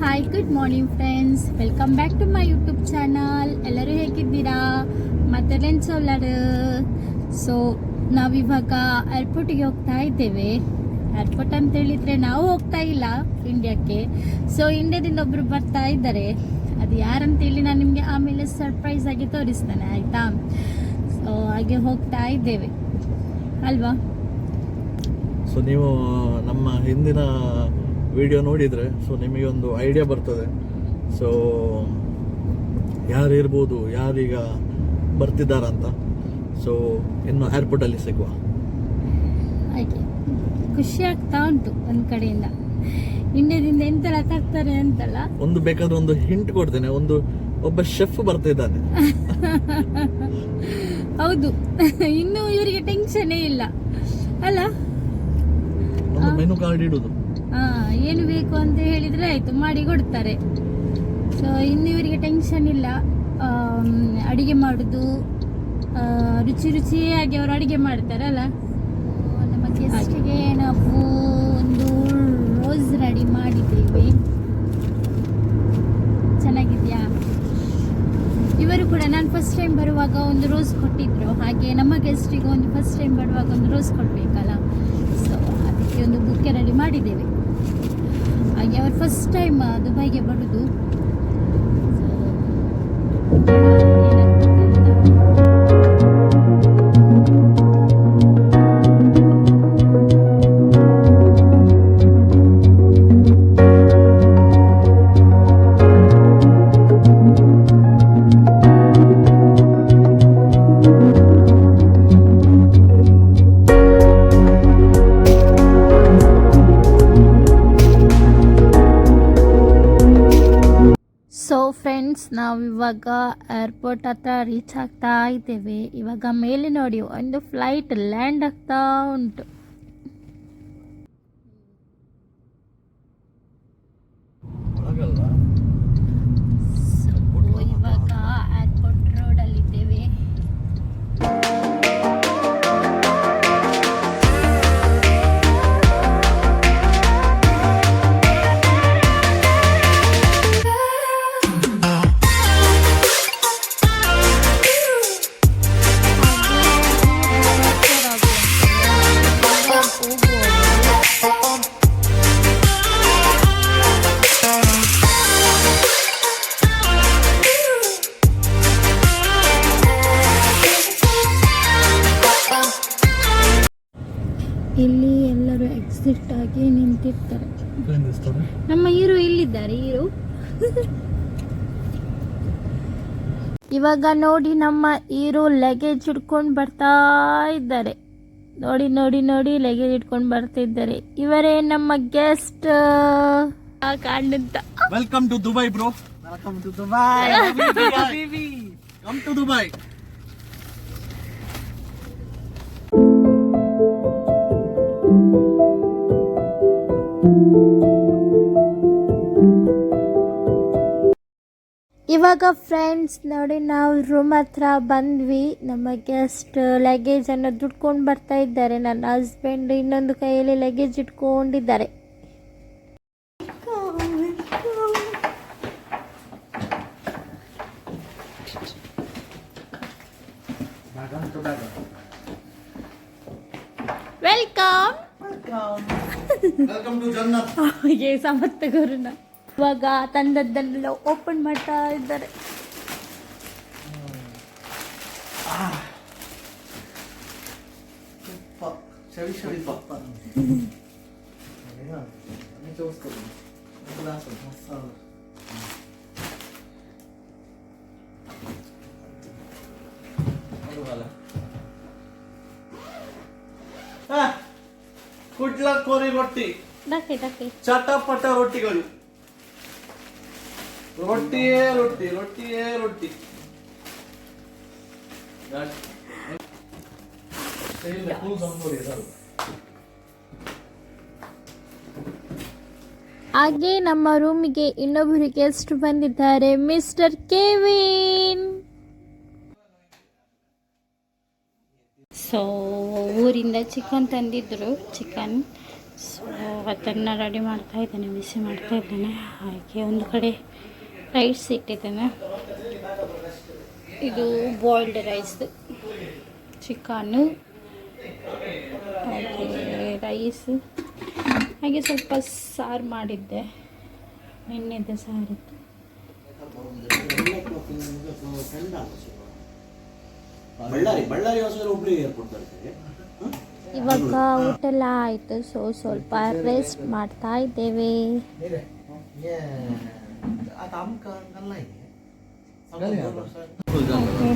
Hi good morning friends welcome back to my YouTube channel ಎಲ್ಲರೂ ಹೇಗಿದ್ದೀರಾ? ಮದರ್ಲೆನ್ solar so ನಾವಿವಾಗ ಏರ್ಪೋರ್ಟಿಗೆ ಹೋಗ್ತಾ ಇದ್ದೇವೆ. ಏರ್ಪೋರ್ಟ್ ಅಂತ ಹೇಳಿದ್ರೆ ನಾವು ಹೋಗ್ತಾ ಇಲ್ಲ ಇಂಡಿಯಾಕ್ಕೆ ಸೊ ಇಂಡಿಯಾದಿಂದ ಒಬ್ರು ಬರ್ತಾ ಇದ್ದಾರೆ. ಅದು ಯಾರಂತೇಳಿ ನಾನು ನಿಮಗೆ ಆಮೇಲೆ ಸರ್ಪ್ರೈಸ್ ಆಗಿ ತೋರಿಸ್ತಾನೆ, ಆಯಿತಾ? ಸೊ ಹಾಗೆ ಹೋಗ್ತಾ ಇದ್ದೇವೆ. ಅಲ್ವಾ? ಸೊ ನೀವು ನಮ್ಮ ಹಿಂದಿನ ವಿಡಿಯೋ ನೋಡಿದರೆ ಸೊ ನಿಮಗೆ ಒಂದು ಐಡಿಯಾ ಬರ್ತದೆ. ಸೊ ಯಾರಿರ್ಬೋದು ಯಾರೀಗ ಬರ್ತಿದ್ದಾರಂತ. ಸೊ ಇನ್ನು ಏರ್ಪೋರ್ಟಲ್ಲಿ ಸಿಗುವ. ಹಾಗೆ. ಖುಷಿ ಆಗ್ತಾ ಉಂಟು ಒಂದ್ ಕಡೆಯಿಂದ. ಇಂಡಿಯಾದಿಂದ ಎಂತೆಲ್ಲ ತರ್ತಾರೆ ಅಂತಲ್ಲ? ಒಂದು ಬೇಕಾದ್ರೆ ಒಂದು ಹಿಂಟ್ ಕೊಡ್ತೇನೆ. ಒಂದು ಒಬ್ಬ ಶೆಫ್ ಬರ್ತಿದ್ದಾನೆ. ಹೌದು. ಇನ್ನು ಇವರಿಗೆ ಟೆನ್ಷನೇ ಇಲ್ಲ. ಅಲ್ಲ? ಮೆನು ಕಾರ್ಡ್ ಇಡುದು. ಏನು ಬೇಕು ಅಂತ ಹೇಳಿದ್ರೆ ಆಯ್ತು ಮಾಡಿ ಕೊಡ್ತಾರೆ. ಸೊ ಇನ್ನು ಇವರಿಗೆ ಟೆನ್ಷನ್ ಇಲ್ಲ. ಅಡುಗೆ ಮಾಡುದು. ರುಚಿ ರುಚಿಯಾಗಿ ಅವರು ಅಡುಗೆ ಮಾಡ್ತಾರಲ್ಲ ನಮ್ಮ ಗೆಸ್ಟಿಗೆ ನಾವು ಒಂದು ರೋಸ್ ರೆಡಿ ಮಾಡಿದ್ದೇವೆ. ಚೆನ್ನಾಗಿದ್ಯಾ? ಇವರು ಕೂಡ ನಾನು ಫಸ್ಟ್ ಟೈಮ್ ಬರುವಾಗ ಒಂದು ರೋಸ್ ಕೊಟ್ಟಿದ್ರು. ಹಾಗೆ ನಮ್ಮ ಗೆಸ್ಟಿಗೆ ಒಂದು ಫಸ್ಟ್ ಟೈಮ್ ಬರುವಾಗ ಒಂದು ರೋಸ್ ಕೊಡಬೇಕಲ್ಲ? ಸೊ ಅದಕ್ಕೆ ಒಂದು ಬುಕ್ಕೆ ರೆಡಿ ಮಾಡಿದ್ದೇವೆ. ಫಸ್ಟ್ ಟೈಮ್ ದುಬೈಗೆ ಬರುದು. ನಾವು ಇವಾಗ ಏರ್ಪೋರ್ಟ್ ಹತ್ರ ರೀಚ್ ಆಗ್ತಾ ಇದ್ದೇವೆ. ಇವಾಗ ಮೇಲೆ ನೋಡಿ ಒಂದು ಫ್ಲೈಟ್ ಲ್ಯಾಂಡ್ ಆಗ್ತಾ ಉಂಟು. ನಿಂತಿರ್ತಾರೆ? ನಮ್ಮ ಹೀರೋ ಇಲ್ಲಿದ್ದಾರೆ ಹೀರೋ? ಇವಾಗ ನೋಡಿ ನಮ್ಮ ಹೀರೋ ಲಗೇಜ್ ಹಿಡ್ಕೊಂಡು ಬರ್ತಾ ಇದ್ದಾರೆ. ನೋಡಿ ನೋಡಿ ನೋಡಿ ಲಗೇಜ್ ಇಟ್ಕೊಂಡು ಬರ್ತಾ ಇದ್ದಾರೆ. ಇವರೇ ನಮ್ಮ guest ಕಾಣಂತ welcome to Dubai bro welcome to Dubai come to Dubai ಇವಾಗ ಫ್ರೆಂಡ್ಸ್ ನೋಡಿ ನಾವು ರೂಮ್ ಹತ್ರ ಬಂದ್ವಿ. ನಮ್ಮ ಗೆಸ್ಟ್ ಲಗೇಜ್ ಅನ್ನು ದುಡ್ಕೊಂಡು ಬರ್ತಾ ಇದ್ದಾರೆ. ನನ್ನ ಹಸ್ಬೆಂಡ್ ಇನ್ನೊಂದು ಕೈಯಲ್ಲಿ ಲಗೇಜ್ ಇಟ್ಕೊಂಡಿದ್ದಾರೆ. ವೆಲ್ಕಮ್ ವೆಲ್ಕಮ್ ಸಮರ್ಥ ಗುರುನ ಇವಾಗ ತಂದದ್ದನ್ನೆಲ್ಲ ಓಪನ್ ಮಾಡ್ತಾ ಇದ್ದಾರೆ ಚಳಿ ಚಳಿ ಪಪ್ಪ ಗ್ಲಾಸ್ ಮಸಾಲ ಕುಡ್ಲ ಕೋರಿ ರೊಟ್ಟಿ ಡಾಕೆ ಡಾಕೆ ಚಟಪಟ ರೊಟ್ಟಿಗಳು ರೊಟ್ಟಿಯೇ ರೊಟ್ಟಿ ರೊಟ್ಟಿಯೇ ರೊಟ್ಟಿ. ಹಾಗೆ ನಮ್ಮ ರೂಮಿಗೆ ಇನ್ನೊಬ್ಬರು ಗೆಸ್ಟ್ ಬಂದಿದ್ದಾರೆ ಮಿಸ್ಟರ್ ಕೆವಿನ್ ಸೊ ಊರಿಂದ ಚಿಕನ್ ತಂದಿದ್ರು ಚಿಕನ್ ಸೊ ಅದನ್ನು ರೆಡಿ ಮಾಡ್ತಾ ಇದ್ದೇನೆ ಬಿಸಿ ಮಾಡ್ತಾ ಇದ್ದೇನೆ. ಹಾಗೆ ಒಂದು ಕಡೆ ರೈಸ್ ಇಟ್ಟಿದ್ದೇನೆ. ಇದು ಬಾಯ್ಲ್ಡ್ ರೈಸ್ ಚಿಕನ್ನು ಹಾಗೆ ರೈಸ್ ಹಾಗೆ ಸ್ವಲ್ಪ ಸಾರು ಮಾಡಿದ್ದೆ. ನಿನ್ನೆದ್ದೆ ಸಾರಿತ್ತು ಬರ್ತದೆ ಇವಾಗ ಊಟ ಎಲ್ಲ ಆಯಿತು ಸೊ ಸ್ವಲ್ಪ ರೆಸ್ಟ್ ಮಾಡ್ತಾ ಇದ್ದೇವೆ.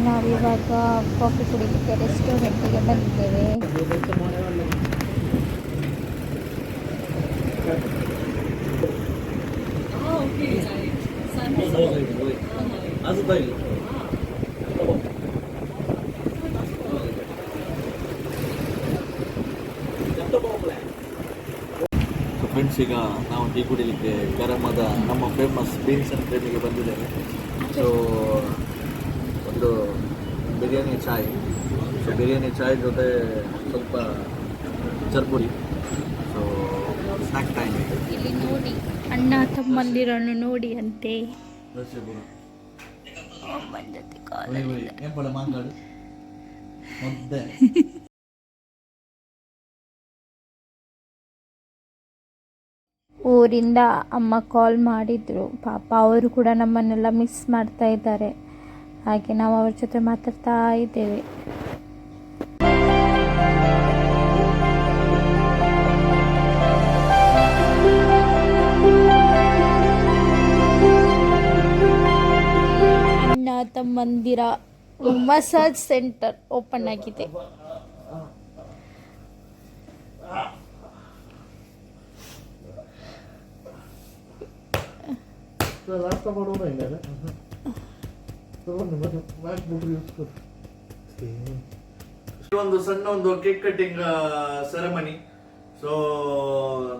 ನಾವಿವಾಗ ಕಾಫಿ ಕುಡಿಲಿಕ್ಕೆ ರೆಸ್ಟೋರೆಂಟಿಗೆ ಬಂದಿದ್ದೇವೆ ಅದು ಬೈಲಿ ಫ್ರೆಂಡ್ಸ್ ಈಗ ನಾವು ಟೀ ಕುಡಿಲಿಕ್ಕೆ ಗರಮದ ನಮ್ಮ ಫೇಮಸ್ ಬೀನ್ಸ್ ಅಂಡ್ ಪ್ರೇಮಿಗೆ ಬಂದಿದ್ದೇವೆ. ಸೊ ಒಂದು ಬಿರಿಯಾನಿ ಚಾಯ್. ಸೊ ಬಿರಿಯಾನಿ ಚಾಯ್ ಜೊತೆ ಸ್ವಲ್ಪ ಚರ್ಪುರಿ ಸೊ ಸ್ನ್ಯಾಕ್ ಟೈಮ್ ಇಲ್ಲಿ ನೋಡಿ ಅಣ್ಣ ತಮ್ಮಂದಿರನ್ನು ನೋಡಿ ಅಂತೆ. ಮಾತಾಡು ಮುದ್ದೆ. ಊರಿಂದ ಅಮ್ಮ ಕಾಲ್ ಮಾಡಿದ್ರು. ಪಾಪ ಅವರು ಕೂಡ ನಮ್ಮನ್ನೆಲ್ಲ ಮಿಸ್ ಮಾಡ್ತಾ ಇದ್ದಾರೆ. ಹಾಗೆ ನಾವು ಅವ್ರ ಜೊತೆ ಮಾತಾಡ್ತಾ ಇದ್ದೇವೆ. ಅಣ್ಣ ತಮ್ಮಂದಿರ ಮಸಾಜ್ ಸೆಂಟರ್ ಓಪನ್ ಆಗಿದೆ. ಒಂದು ಸಣ್ಣ ಒಂದು ಕೇಕ್ ಕಟ್ಟಿಂಗ್ ಸೆರೆಮನಿ ಸೊ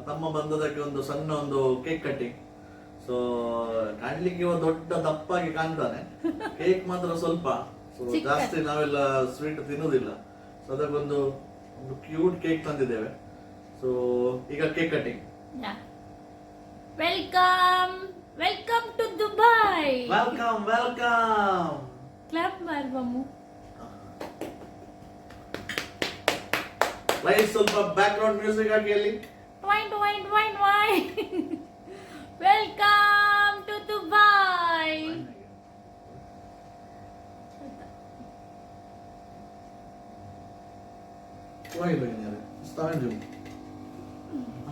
ತಮ್ಮ ಬಂದದಕ್ಕೆ ಒಂದು ಸಣ್ಣ ಒಂದು ಕೇಕ್ ಕಟ್ಟಿಂಗ್ ಸೊ ಕಾಣ್ಲಿಕ್ಕೆ ಒಂದು ದೊಡ್ಡ ದಪ್ಪಾಗಿ ಕಾಣ್ತಾನೆ. ಕೇಕ್ ಮಾತ್ರ ಸ್ವಲ್ಪ. ಸೊ ಜಾಸ್ತಿ ನಾವೆಲ್ಲ ಸ್ವೀಟ್ ತಿನ್ನುವುದಿಲ್ಲ ಸೊ ಅದಕ್ಕೊಂದು ಒಂದು ಕ್ಯೂಟ್ ಕೇಕ್ ತಂದಿದ್ದೇವೆ. ಸೊ ಈಗ cake cutting welcome welcome to Dubai welcome welcome clap ಮಾರ್ ಮಮ್ಮು ಲೈಟ್ ಸ್ವಲ್ಪ ಬ್ಯಾಕ್ ಗ್ರೌಂಡ್ ಮ್ಯೂಸಿಕ್ ಹಾಕಿ ಅಲ್ಲಿ wine wine wine wine welcome to Dubai Why billionaire? Start June.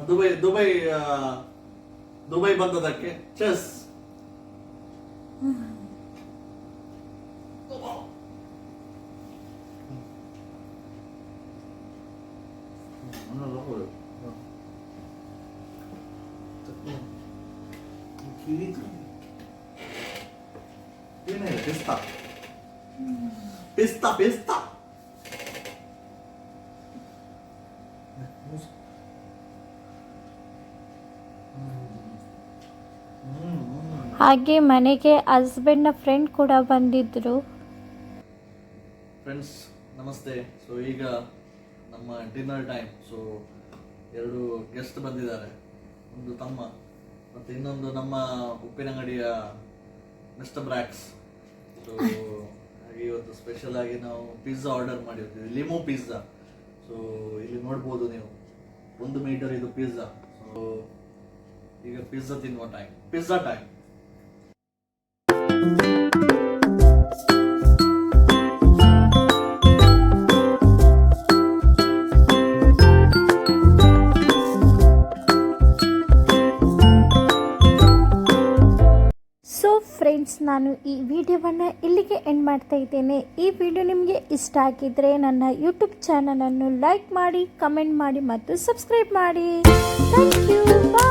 Dubai Dubai ಆ, ದುಬೈ ಬಂದದಕ್ಕೆ ಚೆಸ್ ಏನಿದೆ ಪಿಸ್ತಾ ಪಿಸ್ತಾ ಪಿಸ್ತಾ ಹಾಗೆ ಮನೆಗೆ ಹಸ್ಬೆಂಡ್ನ ಫ್ರೆಂಡ್ ಕೂಡ ಬಂದಿದ್ರು. ಫ್ರೆಂಡ್ಸ್ ನಮಸ್ತೆ. ಸೊ ಈಗ ನಮ್ಮ ಡಿನ್ನರ್ ಟೈಮ್ ಸೊ ಎರಡು ಗೆಸ್ಟ್ ಬಂದಿದ್ದಾರೆ. ಒಂದು ತಮ್ಮ ಮತ್ತು ಇನ್ನೊಂದು ನಮ್ಮ ಉಪ್ಪಿನಂಗಡಿಯ ಮಿಸ್ಟರ್ ಬ್ರ್ಯಾಕ್ಸ್ ಸೊ ಇವತ್ತು ಸ್ಪೆಷಲ್ ಆಗಿ ನಾವು ಪಿಜ್ಜಾ ಆರ್ಡರ್ ಮಾಡಿರ್ತೀವಿ. ಲಿಮೋ ಪಿಜ್ಜಾ ಸೊ ಇಲ್ಲಿ ನೋಡ್ಬೋದು ನೀವು. ಒಂದು ಮೀಟರ್ ಇದು ಪಿಜ್ಜಾ ಸೊ ಈಗ ಪಿಜ್ಜಾ ತಿನ್ನುವ ಟೈಮ್ ಪಿಜ್ಜಾ ಟೈಮ್ ನಾನು ಈ ವಿಡಿಯೋವನ್ನು ಇಲ್ಲಿಗೆ ಎಂಡ್ ಮಾಡ್ತಾ ಇದ್ದೇನೆ. ಈ ವಿಡಿಯೋ ನಿಮಗೆ ಇಷ್ಟ ಆಗಿದ್ದರೆ ನನ್ನ ಯೂಟ್ಯೂಬ್ ಚಾನಲನ್ನು ಲೈಕ್ ಮಾಡಿ ಕಮೆಂಟ್ ಮಾಡಿ ಮತ್ತು ಸಬ್ಸ್ಕ್ರೈಬ್ ಮಾಡಿ. Thank you